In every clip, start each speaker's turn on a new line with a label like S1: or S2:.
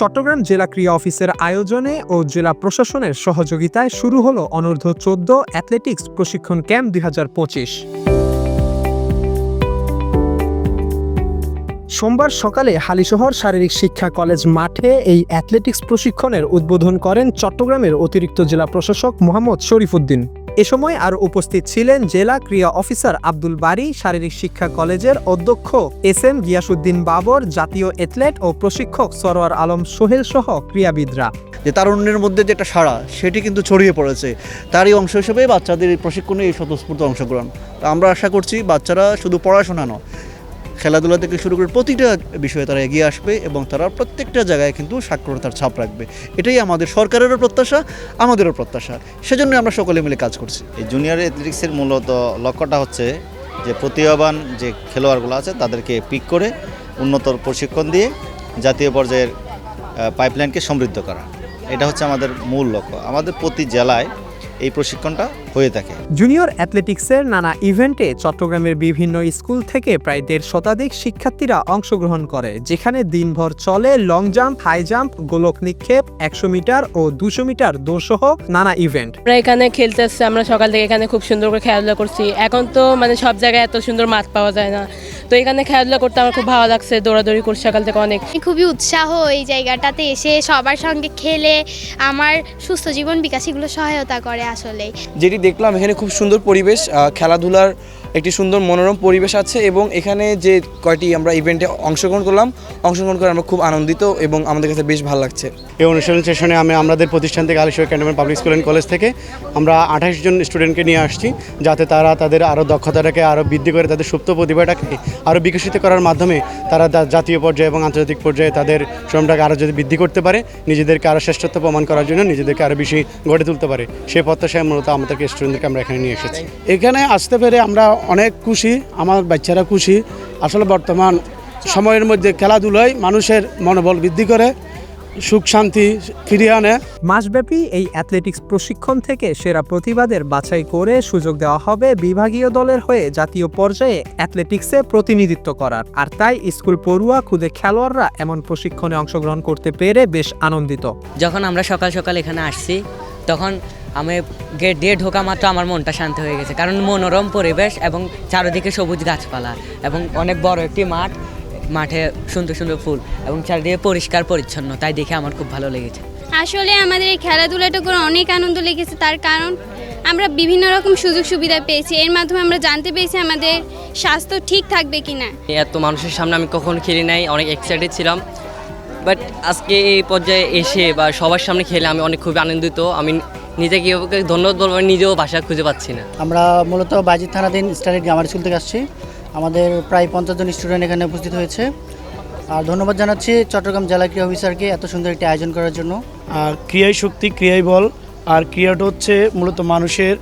S1: চট্টগ্রাম জেলা ক্রীড়া অফিসের আয়োজনে ও জেলা প্রশাসনের সহযোগিতায় শুরু হলো অনূর্ধ্ব চোদ্দ অ্যাথলেটিক্স প্রশিক্ষণ ক্যাম্প দুই হাজার পঁচিশ। সোমবার সকালে হালিশহর শারীরিক শিক্ষা কলেজ মাঠে এই অ্যাথলেটিক্স প্রশিক্ষণের উদ্বোধন করেন চট্টগ্রামের অতিরিক্ত জেলা প্রশাসক মোহাম্মদ শরীফুদ্দিন। এ সময় আর উপস্থিত ছিলেন জেলা ক্রীড়া অফিসার আব্দুল বারী, শারীরিক শিক্ষা কলেজের অধ্যক্ষ এস এম গিয়াসুদ্দিন বাবর, জাতীয় অ্যাথলেট ও প্রশিক্ষক সরোয়ার আলম সোহেল সহ ক্রীড়াবিদরা।
S2: যে তারুণ্যের মধ্যে যে একটা সাড়া, সেটি কিন্তু ছড়িয়ে পড়েছে। তারই অংশ হিসেবে বাচ্চাদের এই প্রশিক্ষণে এই স্বতঃস্ফূর্ত অংশগ্রহণ। আমরা আশা করছি বাচ্চারা শুধু পড়াশোনা নয় খেলাধুলা থেকে শুরু করে প্রতিটা বিষয়ে তারা এগিয়ে আসবে এবং তারা প্রত্যেকটা জায়গায় কিন্তু সাক্ষরতার ছাপ রাখবে। এটাই আমাদের সরকারেরও প্রত্যাশা, আমাদেরও প্রত্যাশা। সেজন্য আমরা সকলে মিলে কাজ করছি।
S3: এই জুনিয়র অ্যাথলেটিক্সের মূলত লক্ষ্যটা হচ্ছে যে প্রতিভাবান যে খেলোয়াড়গুলো আছে, তাদেরকে পিক করে উন্নত প্রশিক্ষণ দিয়ে জাতীয় পর্যায়ের পাইপলাইনকে সমৃদ্ধ করা। এটা হচ্ছে আমাদের মূল লক্ষ্য। আমাদের প্রতি জেলায় এই প্রশিক্ষণটা হয়ে থাকে।
S1: জুনিয়র অ্যাথলেটিক্সের নানা ইভেন্টে চট্টগ্রামের বিভিন্ন স্কুল থেকে প্রায় দেড় শতাধিক শিক্ষার্থীরা অংশগ্রহণ করে যেখানে দিনভর চলে লং জাম্প হাই জাম্প গোলক নিক্ষেপ একশো মিটার ও দুশো মিটার দৌড়সহ নানা ইভেন্ট
S4: আমরা এখানে খেলতে আসছি আমরা সকাল থেকে এখানে খুব সুন্দর করে খেলাধুলা করছি। এখন তো মানে সব জায়গায় এত সুন্দর মাঠ পাওয়া যায় না। তো এখানে খেলাধুলা করতে আমার খুব ভালো লাগছে দৌড়াদৌড়ি করছি সকাল থেকে অনেক।
S5: খুবই উৎসাহ এই জায়গাটাতে এসে সবার সঙ্গে খেলে আমার সুস্থ জীবন বিকাশিগুলো সহায়তা করে আসলে।
S6: যেটি দেখলাম এখানে খুব সুন্দর পরিবেশ খেলাধুলার একটি সুন্দর মনোরম পরিবেশ আছে এবং এখানে যে কয়টি আমরা ইভেন্টে অংশগ্রহণ করলাম অংশগ্রহণ করে আমরা খুব আনন্দিত এবং আমাদের কাছে বেশ ভালো লাগছে।
S7: এই অনুষ্ঠান সেশনে আমি আমাদের প্রতিষ্ঠান থেকে Alishor cantonment public school and college থেকে আমরা আঠাশ জন স্টুডেন্টকে নিয়ে আসছি যাতে তারা তাদের আরও দক্ষতাটাকে আরও বৃদ্ধি করে তাদের সুপ্ত প্রতিভাটাকে আরও বিকশিত করার মাধ্যমে তারা জাতীয় পর্যায়ে এবং আন্তর্জাতিক পর্যায়ে তাদের শ্রমটাকে আরও যদি বৃদ্ধি করতে পারে নিজেদেরকে আরও শ্রেষ্ঠত্ব প্রমাণ করার জন্য নিজেদেরকে আরও বেশি গড়ে তুলতে পারে। সেই প্রত্যাশায় মূলত আমাদেরকে স্টুডেন্টদেরকে আমরা এখানে নিয়ে এসেছি।
S8: এখানে আসতে পেরে আমরা অনেক খুশি আমার বাচ্চারা খুশি। আসলে বর্তমান সময়ের মধ্যে খেলাধুলায় মানুষের মনোবল বৃদ্ধি করে সুখ শান্তি ফিরিয়ে আনে।
S1: মাসব্যাপী এই অ্যাথলেটিক্স প্রশিক্ষণ থেকে সেরা প্রতিবাদের বাছাই করে সুযোগ দেওয়া হবে বিভাগীয় দলের হয়ে জাতীয় পর্যায়ে অ্যাথলেটিক্সে প্রতিনিধিত্ব করার। আর তাই স্কুল পড়ুয়া খুদে খেলোয়াড়রা এমন প্রশিক্ষণে অংশগ্রহণ করতে পেরে বেশ আনন্দিত।
S9: যখন আমরা সকাল সকাল এখানে আসছি তখন আমি গেট দিয়ে ঢোকা মাত্র আমার মনটা শান্ত হয়ে গেছে। কারণ মনোরম পরিবেশ এবং চারিদিকে সবুজ গাছপালা এবং অনেক বড় একটি মাঠ মাঠে সুন্দর সুন্দর ফুল এবং চারিদিকে পরিষ্কার পরিচ্ছন্ন তাই দেখে আমার খুব ভালো লেগেছে।
S5: আসলে আমাদের এই খেলাধুলাটা করে অনেক আনন্দ লেগেছে তার কারণ আমরা বিভিন্ন রকম সুযোগ সুবিধা পেয়েছি। এর মাধ্যমে আমরা জানতে পেরেছি আমাদের স্বাস্থ্য ঠিক থাকবে কিনা।
S9: এত মানুষের সামনে আমি কখনো খেলি নাই অনেক এক্সাইটেড ছিলাম। বাট আজকে এই পর্যায়ে এসে বা সবার সামনে খেলে আমি অনেক খুবই আনন্দিত। আমি নিজেকে ধন্যবাদ বলব? নিজেও ভাষা খুঁজে পাচ্ছি না।
S10: আমরা মূলত বাজির থানাধীন স্টারেট গ্রামার স্কুল থেকে আসছি। আমাদের প্রায় পঞ্চাশ জন স্টুডেন্ট এখানে উপস্থিত হয়েছে। আর ধন্যবাদ জানাচ্ছি চট্টগ্রাম জেলা ক্রীড়া অফিসারকে এত সুন্দর একটি আয়োজন করার জন্য।
S8: আর ক্রিয়াই শক্তি ক্রিয়াই বল। আর ক্রিয়াটা হচ্ছে মূলত মানুষের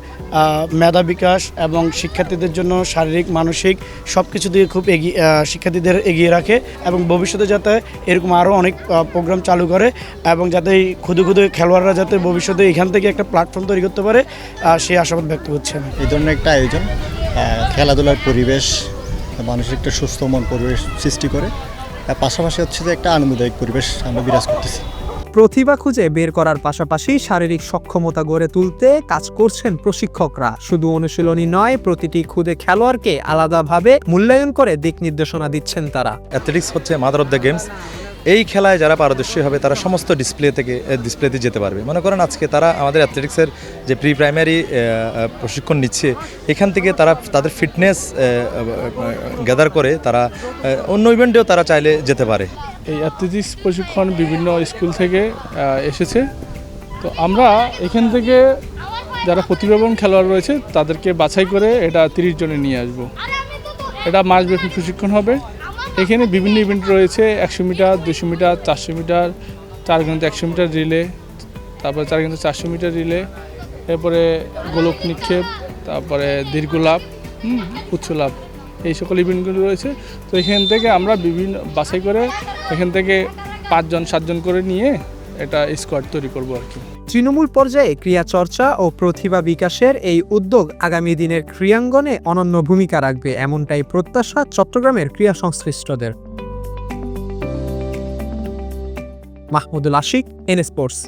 S8: মেধা বিকাশ এবং শিক্ষার্থীদের জন্য শারীরিক, মানসিক সব কিছু দিয়ে খুব এগিয়ে শিক্ষার্থীদের এগিয়ে রাখে এবং ভবিষ্যতে যাতে এরকম আরও অনেক প্রোগ্রাম চালু করে এবং যাতে এই ক্ষুদে ক্ষুদে খেলোয়াড়রা যাতে ভবিষ্যতে এখান থেকে একটা প্ল্যাটফর্ম তৈরি করতে পারে সেই আশাবাদ ব্যক্ত করছি
S3: এই ধরনের একটা আয়োজন খেলাধুলার পরিবেশ, মানুষের একটা সুস্থ মন পরিবেশ সৃষ্টি করে। পাশাপাশি হচ্ছে যে একটা আনন্দদায়ক পরিবেশ আমরা বিরাজ করতেছি।
S1: প্রতিভা খুঁজে বের করার পাশাপাশি শারীরিক সক্ষমতা গড়ে তুলতে কাজ করছেন প্রশিক্ষকরা। শুধু অনুশীলনী নয়, প্রতিটি খুদে খেলোয়াড়কে আলাদাভাবে মূল্যায়ন করে দিক নির্দেশনা দিচ্ছেন তারা।
S11: অ্যাথলেটিক্স হচ্ছে মাদার অফ দ্য গেমস এই খেলায় যারা পারদর্শী হবে, তারা সমস্ত ডিসপ্লে থেকে ডিসপ্লেতে যেতে পারবে। মনে করেন আজকে তারা আমাদের অ্যাথলেটিক্সের যে প্রি প্রাইমারি প্রশিক্ষণ নিচ্ছে, এখান থেকে তারা তাদের ফিটনেস গ্যাদার করে তারা অন্য ইভেন্টেও তারা চাইলে যেতে পারে।
S8: এই অ্যাথলেটিক্স প্রশিক্ষণ বিভিন্ন স্কুল থেকে এসেছে। তো আমরা এখান থেকে যারা প্রতিভাবান খেলোয়াড় রয়েছে তাদেরকে বাছাই করে এটা তিরিশ জনে নিয়ে আসব। এটা মাসব্যাপী প্রশিক্ষণ হবে। এখানে বিভিন্ন ইভেন্ট রয়েছে একশো মিটার দুশো মিটার চারশো মিটার চার ঘণ্টা একশো মিটার রিলে তারপরে চার ঘণ্টা চারশো মিটার রিলে এরপরে গোলক নিক্ষেপ তারপরে দীর্ঘলাভ হুম, উচ্চ লাভ এই সকল ইভেন্টগুলো রয়েছে। তো এখান থেকে আমরা বিভিন্ন বাসে করে এখান থেকে পাঁচজন, সাতজন করে নিয়ে এটা স্কোয়াড তৈরি করব আর কি।
S1: তৃণমূল পর্যায়ে ক্রিয়া চর্চা ও প্রতিভা বিকাশের এই উদ্যোগ আগামী দিনের ক্রীড়াঙ্গনে অনন্য ভূমিকা রাখবে, এমনটাই প্রত্যাশা চট্টগ্রামের ক্রীড়া সংশ্লিষ্টদের। Mahmudul Ashiq N sports